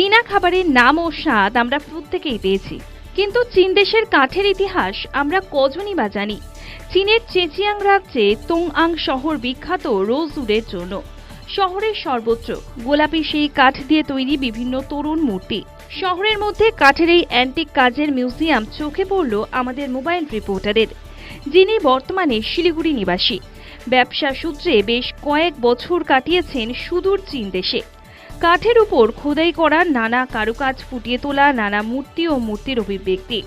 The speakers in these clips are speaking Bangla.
চীনা খাবারের নাম ও স্বাদ আমরা প্রত্যেকেই পেয়েছি। কিন্তু চীন দেশের কাঠের ইতিহাস আমরা কজনই বা জানি। চীনের চেচিয়াং রাজ্যে তোংআং শহর বিখ্যাত রোজউডের জন্য। শহরের সর্বত্র গোলাপি সেই কাঠ দিয়ে তৈরি বিভিন্ন তরুণ মূর্তি। শহরের মধ্যে কাঠের এই অ্যান্টিক কাজের মিউজিয়াম চোখে পড়ল আমাদের মোবাইল রিপোর্টারের, যিনি বর্তমানে শিলিগুড়ি নিবাসী। ব্যবসা সূত্রে বেশ কয়েক বছর কাটিয়েছেন সুদূর চীন দেশে। কাঠের উপর খোদাই করা নানা কারুকাজ ফুটিয়ে তোলা, নানা মূর্তি ও মূর্তির অভিব্যক্তি।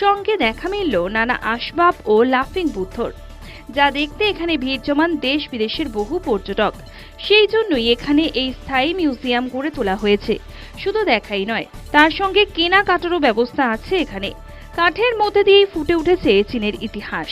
সঙ্গে দেখা মিলল নানা আসবাব ও লাফিং বুদ্ধর যা দেখতে এখানে ভিড় জমান দেশ বিদেশের বহু পর্যটক। সেই জন্যই এখানে এই স্থায়ী মিউজিয়াম গড়ে তোলা হয়েছে। শুধু দেখাই নয়, তার সঙ্গে কেনাকাটারও ব্যবস্থা আছে এখানে। কাঠের মধ্যে দিয়েই ফুটে উঠেছে চীনের ইতিহাস।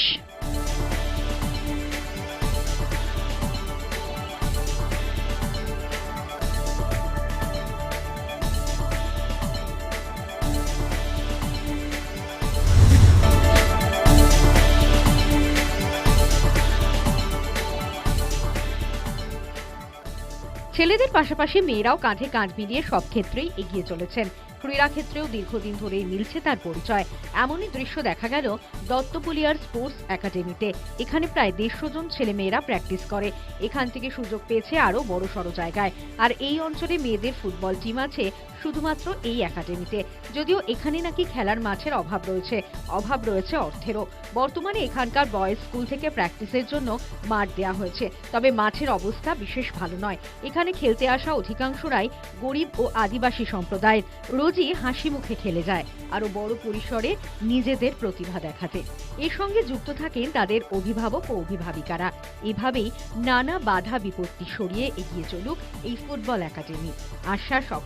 ছেলেদের পাশাপাশি মেয়েরাও কাঁধে কাঁধ মিলিয়ে সব ক্ষেত্রেই এগিয়ে চলেছেন। ক্রীড়া ক্ষেত্রেও দীর্ঘদিন ধরেই মিলছে তার পরিচয়। এমনই দৃশ্য দেখা গেল দত্তপুলিয়ার স্পোর্টস একাডেমিতে। এখানে প্রায় দেড়শো জন ছেলেমেয়েরা প্র্যাকটিস করে। এখান থেকে সুযোগ পেয়েছে আরও বড় সড়ো জায়গায়। আর এই অঞ্চলে মেয়েদের ফুটবল টিম আছে শুধুমাত্র এই একাডেমিতে। যদিও এখানে নাকি খেলার মাঠের অভাব রয়েছে। অভাব রয়েছে অর্থেরও। বর্তমানে এখানকার বয়েজ স্কুল থেকে প্র্যাকটিসের জন্য মাঠ দেওয়া হয়েছে। তবে মাঠের অবস্থা বিশেষ ভালো নয়। এখানে খেলতে আসা অধিকাংশরাই গরিব ও আদিবাসী সম্প্রদায়ের। রোজই হাসি মুখে খেলে যায় আরও বড় পরিসরে নিজেদের প্রতিভা দেখাতে। এর সঙ্গে যুক্ত থাকেন তাদের অভিভাবক ও অভিভাবিকারা। এভাবেই নানা বাধা বিপত্তি সরিয়ে এগিয়ে চলুক এই ফুটবল একাডেমি। আশা সক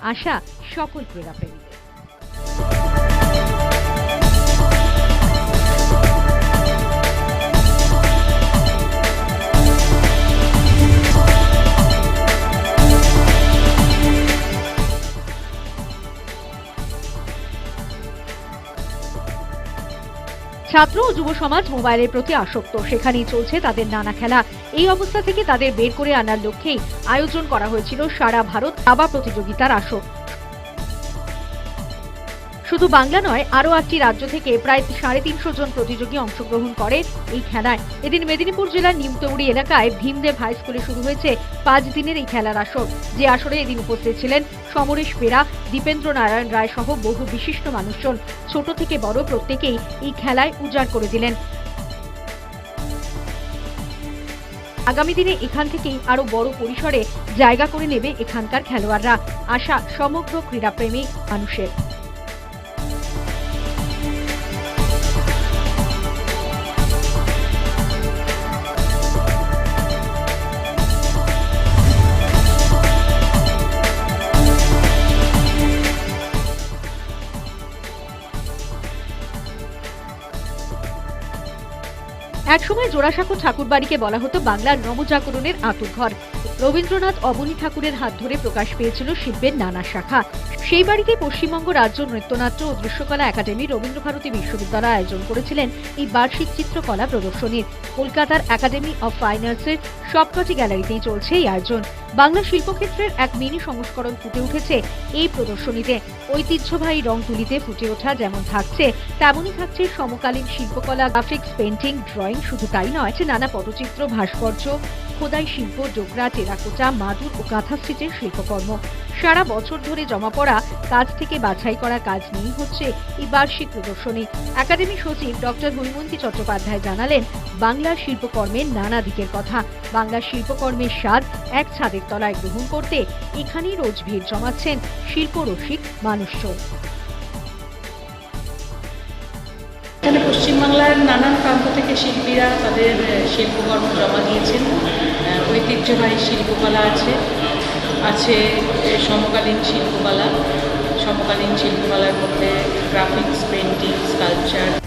আশা সকল ক্রীড়াপ্রেমীদের ছাত্র ও যুব সমাজ মোবাইলের প্রতি আসক্ত। সেখানেই চলছে তাদের নানা খেলা। এই অবস্থা থেকে তাদের বের করে আনার লক্ষ্যেই আয়োজন করা হয়েছিল সারা ভারত দাবা প্রতিযোগিতার আসর। শুধু বাংলা নয়, আরও একটি রাজ্য থেকে প্রায় সাড়ে তিনশো জন প্রতিযোগী অংশগ্রহণ করে এই খেলায়। এদিন মেদিনীপুর জেলার নিমতৌড়ি এলাকায় ভীমদেব হাই স্কুলে শুরু হয়েছে পাঁচ দিনের এই খেলার আসর। যে আসরে এদিন উপস্থিত ছিলেন সমরেশ বেরা দীপেন্দ্র নারায়ণ রায় সহ বহু বিশিষ্ট মানুষজন। ছোট থেকে বড় প্রত্যেকেই এই খেলায় উজাড় করে দিলেন। আগামী দিনে এখান থেকেই আরও বড় পরিসরে জায়গা করে নেবে এখানকার খেলোয়াড়রা। আশা, সমগ্র ক্রীড়াপ্রেমী মানুষের। একসময় জোড়াসাঁকো ঠাকুরবাড়িকে বলা হতো বাংলার নবজাগরণের আতুরঘর রবীন্দ্রনাথ অবনী ঠাকুরের হাত ধরে প্রকাশ পেয়েছিল শিল্পের নানা শাখা। সেই বাড়িতে পশ্চিমবঙ্গ রাজ্য নৃত্যনাট্য ও দৃশ্যকলা একাডেমি রবীন্দ্রভারতী বিশ্ববিদ্যালয় আয়োজন করেছিলেন এই বার্ষিক চিত্রকলা প্রদর্শনীর। কলকাতার একাডেমি অফ ফাইন আর্টসের সবকটি গ্যালারিতেই চলছে এই আয়োজন। বাংলা শিল্পক্ষেত্রের এক মিনি সংস্করণ ফুটে উঠেছে এই প্রদর্শনীতে। ঐতিহ্যবাহী রং তুলিতে ফুটে ওঠা যেমন থাকছে, তেমনই থাকছে সমকালীন শিল্পকলা, গ্রাফিক্স পেন্টিং ড্রয়িং, শুধু তাই নয়, নানা পটচিত্র, ভাস্কর্য, খোদাই শিল্প, ডোকরা টেরাকোটা মাদুর ও কাঁথা স্টিচের শিল্পকর্ম। সারা বছর ধরে জমা পড়া কাজ থেকে বাছাই করা কাজ নিয়েই হচ্ছে এই বার্ষিক প্রদর্শনী। একাডেমি সচিব ডক্টর হৈমন্তী চট্টোপাধ্যায় জানালেন বাংলার শিল্পকর্মের নানা দিকের কথা। বাংলার শিল্পকর্মের স্বাদ এক ছাদের তলায় গ্রহণ করতে এখানেই রোজ ভিড় জমাচ্ছেন শিল্পরসিক মানুষজন। এখানে পশ্চিমবাংলার নানান প্রান্ত থেকে শিল্পীরা তাদের শিল্পকর্ম জমা দিয়েছেন। ঐতিহ্যবাহী শিল্পকলা আছে আছে সমকালীন শিল্পকলা। সমকালীন শিল্পকলার মধ্যে গ্রাফিক্স পেন্টিং স্কাল্পচার